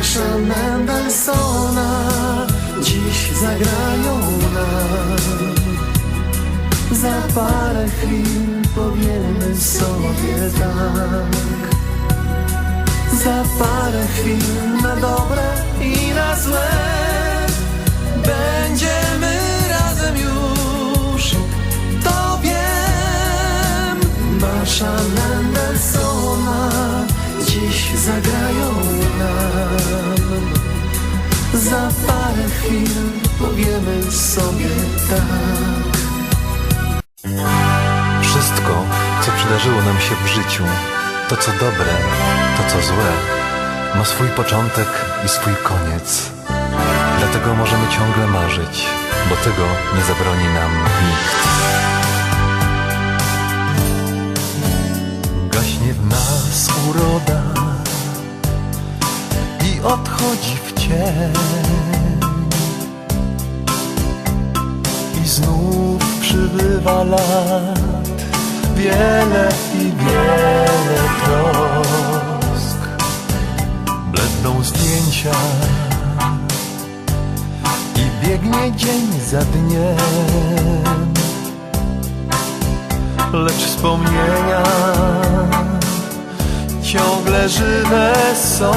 Marsza Mendelssohna dziś zagrają nam. Za parę chwil powiemy sobie tak. Za parę chwil na dobre i na złe będziemy razem już. To wiem, Marsza Mendelssohna dziś zagrają Za parę chwil powiemy sobie tak. Wszystko, co przydarzyło nam się w życiu, to co dobre, to co złe, ma swój początek i swój koniec. Dlatego możemy ciągle marzyć, bo tego nie zabroni nam nikt. Gaśnie w nas uroda i odchodzi w I znów przybywa lat Wiele i wiele trosk. Bledną zdjęcia I biegnie dzień za dniem. Lecz wspomnienia Ciągle żywe są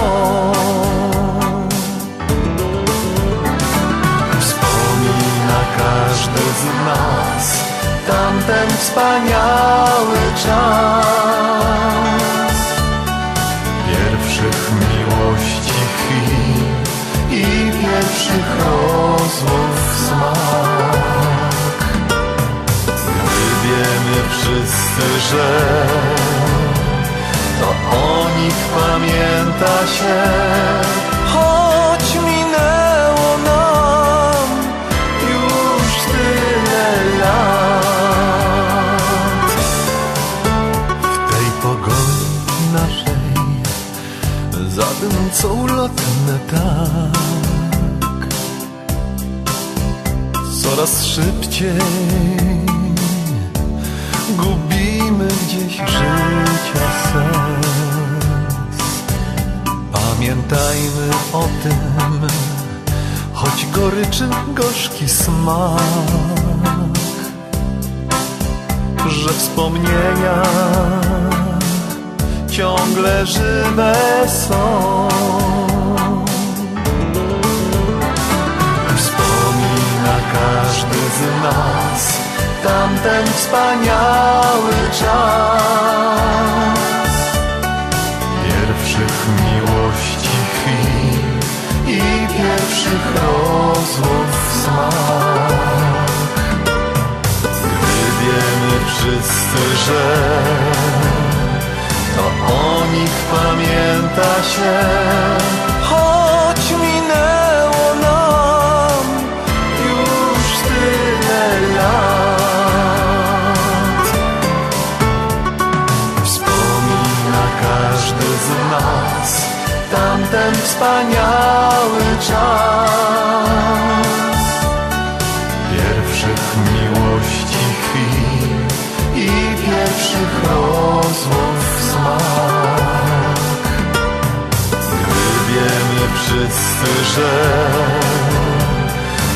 każdy z nas tamten wspaniały czas pierwszych miłości chwil i pierwszych rozmów smak. Gdy wiemy wszyscy, że to o nich pamięta się, zadymcą ulotne tak. Coraz szybciej gubimy gdzieś życia sens. Pamiętajmy o tym, choć goryczy gorzki smak, że wspomnienia ciągle żywe są. Wspomina każdy z nas tamten wspaniały czas pierwszych miłości chwil i pierwszych rozmów smak. Gdy wiemy wszyscy, że nich pamięta się, choć minęło nam już tyle lat. Wspomina każdy z nas tamten wspaniały czas że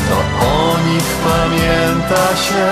to o nich pamięta się,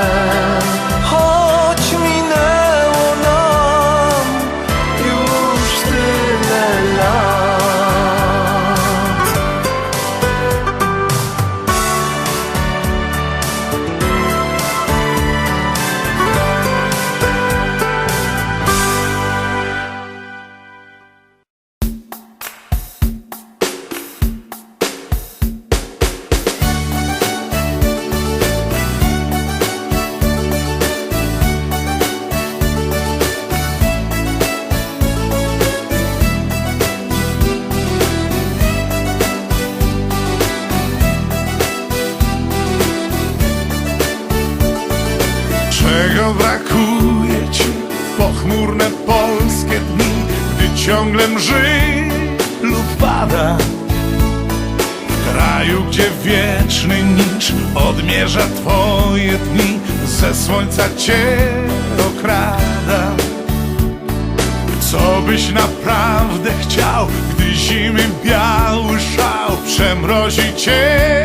Czego brakuje ci pochmurne polskie dni, gdy ciągle mrzy lub pada? W kraju, gdzie wieczny nicz odmierza twoje dni, ze słońca cię okrada. Co byś naprawdę chciał, gdy zimy biały szał przemrozi cię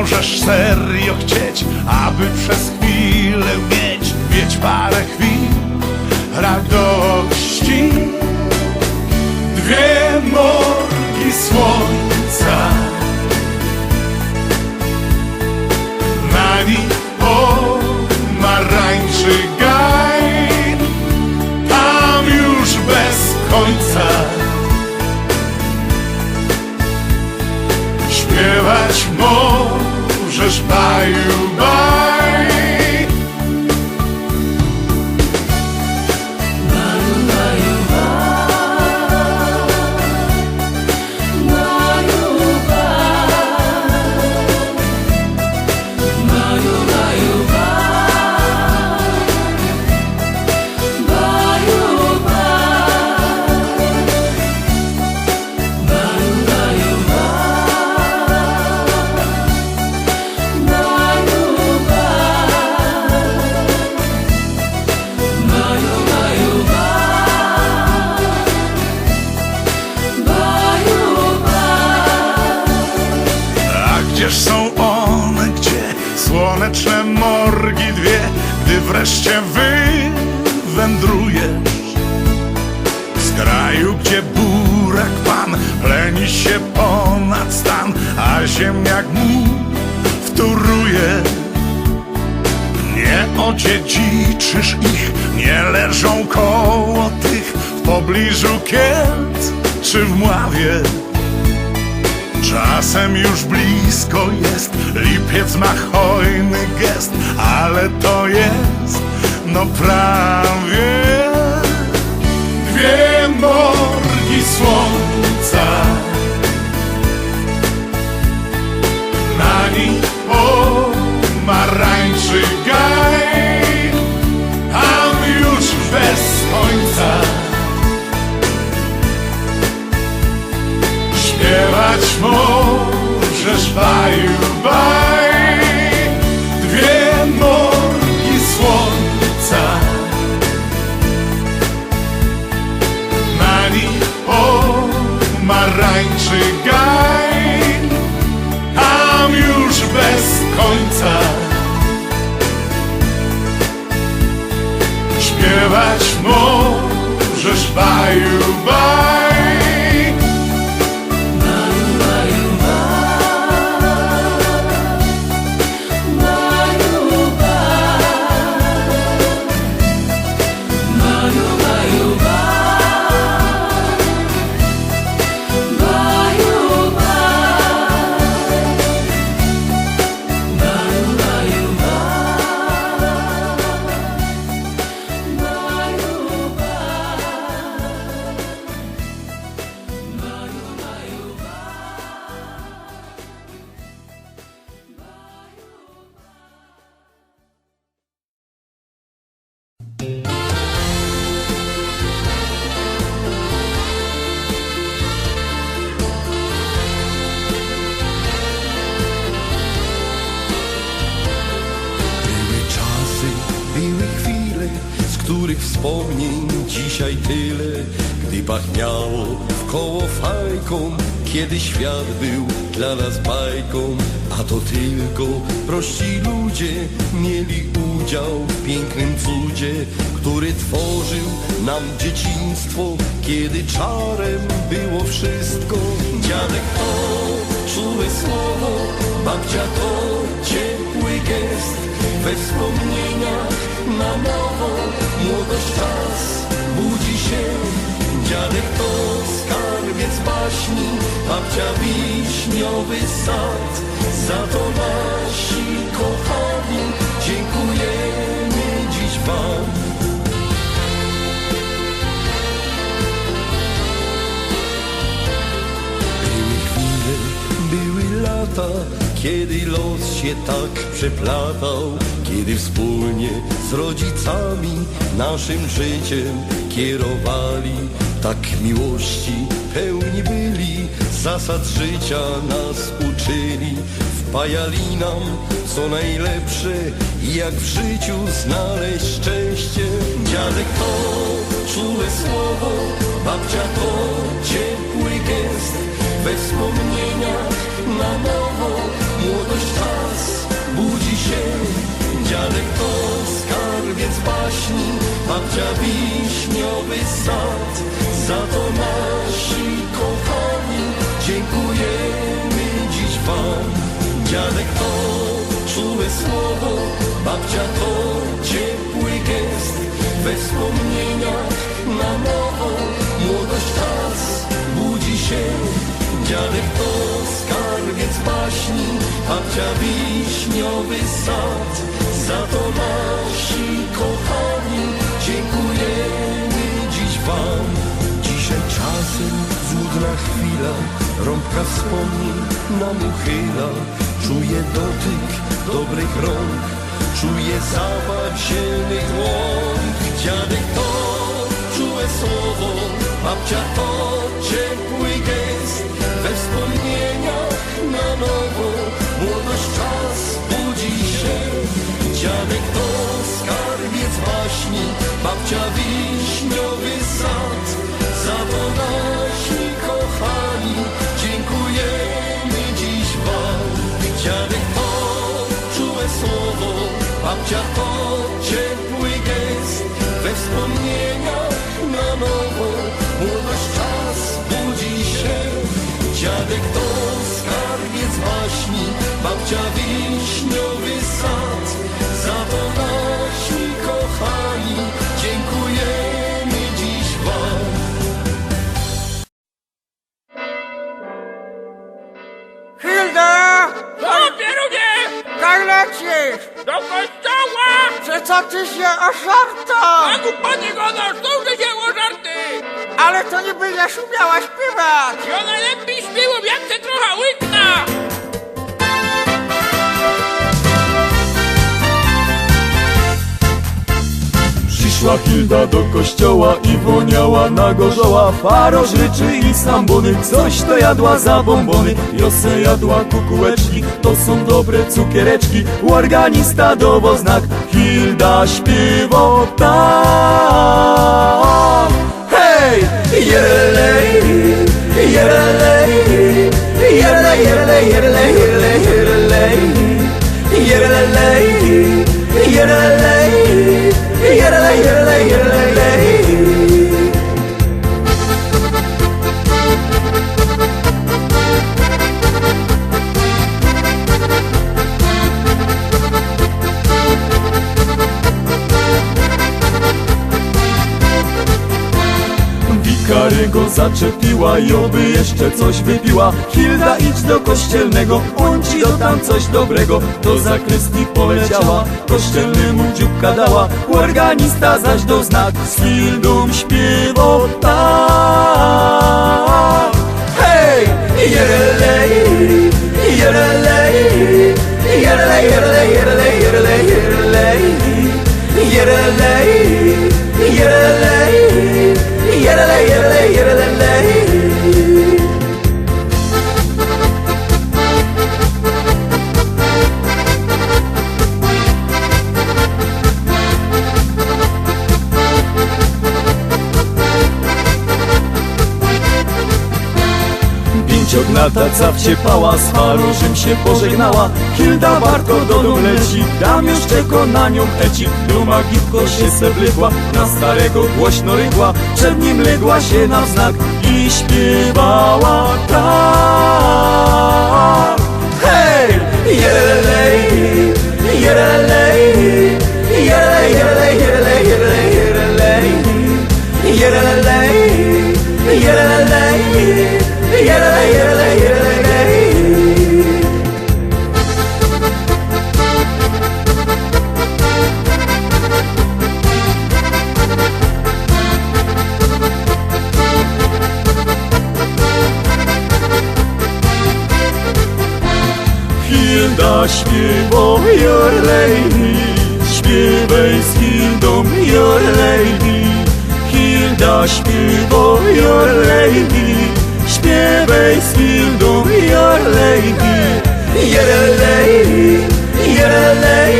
możesz serio chcieć, aby przez chwilę mieć, mieć parę chwil radości? Dwie morgi słońca. Na nich pomarańczy gaj Tam już bez końca możesz baju baj leżą koło tych w pobliżu Kielc czy w Mławie. Czasem już blisko jest, lipiec ma hojny gest, ale to jest, no prawie dwie morgi słońca. Możesz baju baj Dwie morgi słońca. Na nich pomarańczy gaj Tam już bez końca. Śpiewać możesz baju baj wspomnień dzisiaj tyle, gdy pachniało w koło fajką, kiedy świat był dla nas bajką, a to tylko prości ludzie mieli udział w pięknym cudzie, który tworzył nam dzieciństwo, kiedy czarem było wszystko. Dziadek to czułe słowo, babcia to ciepły gest, we wspomnieniach na nowo młodość czas budzi się. Dziadek to skarbiec baśni, babcia wiśniowy sad. Za to nasi kochani dziękujemy dziś wam. Były chwile, były lata, kiedy los się tak przeplatał, kiedy wspólnie z rodzicami naszym życiem kierowali. Tak miłości pełni byli, zasad życia nas uczyli, wpajali nam co najlepsze i jak w życiu znaleźć szczęście. Dziadek to czułe słowo, babcia to ciepły gest, we wspomnieniach na nowo, się, dziadek to skarbiec baśni, babcia wiśniowy sad, za to nasi kochani, dziękujemy dziś wam. Dziadek to czułe słowo, babcia to ciepły gest, we wspomnieniach na nowo, młodość czas budzi się. Dziadek to skarbiec baśni, babcia wiśniowy sad, za to nasi kochani, dziękujemy dziś wam. Dzisiaj czasem złudna chwila, rąbka wspomnień nam uchyla. Czuję dotyk dobrych rąk, czuję zapach zielonych łąk. Dziadek to czułe słowo, babcia to ciepły babcia wiśniowy sad. Za to nasi kochani, dziękujemy dziś wam. Dziadek to czułe słowo, babcia to ciepły gest. We wspomnieniach na nowo, młodość czas budzi się. Dziadek to skarbiec baśni, babcia wiśniowy Czy co ty się oszarta? A głupoty gadasz, to że dzieło żarty! Ale to nie będziesz umiała śpiewać! Ja najlepiej śpiewam, jak te trochę łykna! Przyszła Hilda do kościoła i woniała na gorzoła. Faro życzy i sambony, coś to jadła za bombony. Jose jadła kukułeczki, to są dobre cukiereczki. Organista dowo znak, Hilda śpiewa tak Hej! Jerelej, jerelej, jerelej, jerelej, jerelej jerelej, jerelej, jerelej Wikary go zaczepiła i oby jeszcze coś wypiła. Hilda idź do kościelnego, on ci do tam coś dobrego. Do zakrystii poleciała, kościelnemu dzióbka dała. Organista zaś do znak, z Hildą śpiewał tak Hej! Jerelej, jerelej, jerelej, jerelej, jerelej, jerelej, jerelej Jerelej, jerelej, jerelej, jerelej, jerelej Pięciognata zawciepała, z Harużym się pożegnała Hilda warto do domu leci, dam już czeko na nią eci Duma giwko się sebległa, na starego głośno rygła Przed nim legła się na znak i śpiewała tak Hej! Jerelej, jerelej, jerelej, jerelej, jerelej, jerelej, jerelej Jerelej, jerelej, jerelej, Hilda śpiewa your lady Śpiewaj z Hildą your lady Hilda śpiewa your lady Śpiewaj z Hildą your lady Jerelej, jerelej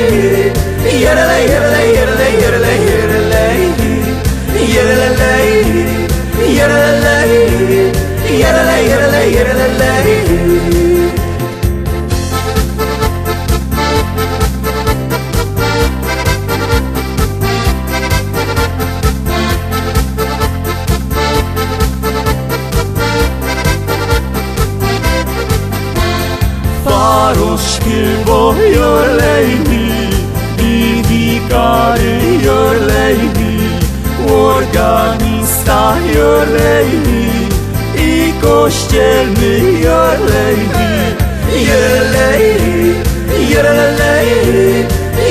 Jerelej, jerelej, jerelej, jerelej, jerelej Jerelej Yerelele, yerele, yerele, yerelele. Faros lady I kościelny, your lady Your lady, your lady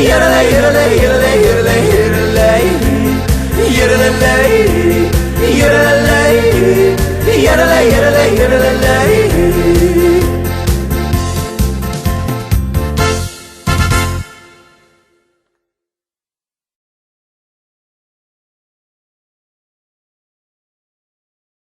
Your lady, your lady, your lady, your lady, your lady Your lady, your lady Your lady, your lady, your lady